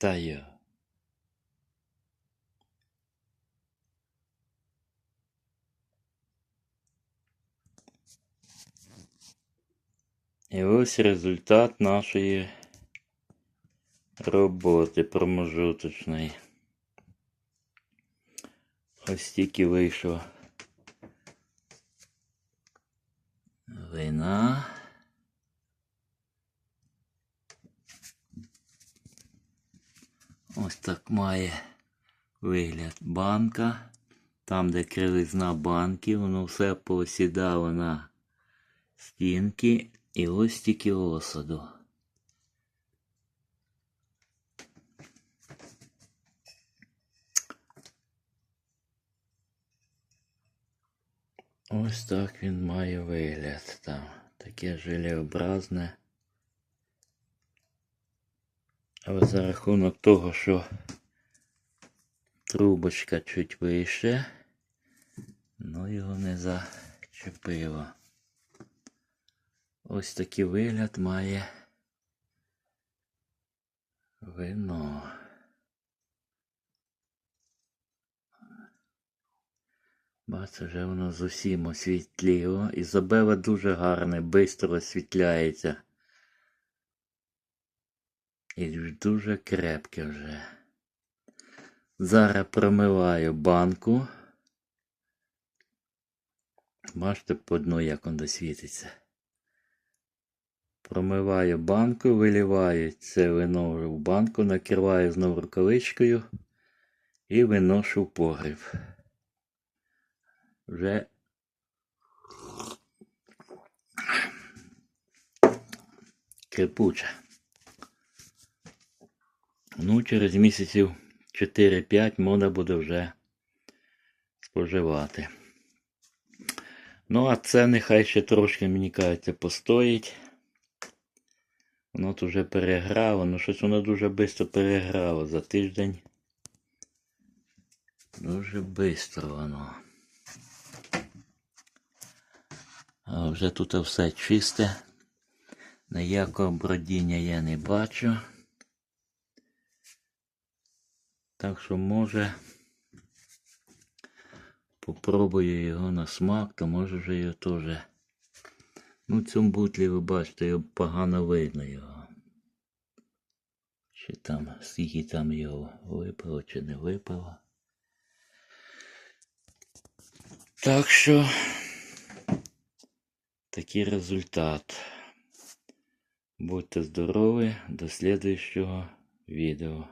Та. І ось результат нашої роботи промежуточної. Ось тільки вийшло вина. Ось так має вигляд банка. Там, де кривизна банки, воно все посідало на стінки і ось тільки осаду. Ось так він має вигляд там. Таке желеобразне. Але за рахунок того, що трубочка чуть вище, ну його не зачепило. Ось такий вигляд має вино. Бачите, вже воно зовсім освітліло. Ізабела дуже гарне, швидко освітляється. І дуже крепке вже. Зараз промиваю банку. Бачите по дну, як воно світиться. Промиваю банку, виливаю це вино в банку, накриваю знову рукавичкою і виношу в погріб. Вже крепуче. Ну, через місяців 4-5 можна буде вже споживати. Ну, а це нехай ще трошки, мені кажеться, постоїть. Воно тут вже переграло, ну щось воно дуже швидко переграло за тиждень. Дуже швидко воно. А вже тут все чисте. Ніякого бродіння я не бачу. Так що може попробую його на смак, то може вже його теж. Ну, в цьому бутлі ви бачите, його погано видно його. Чи там, скільки там його випало чи не випало. Так що такий результат. Будьте здорові, до слідуючого відео.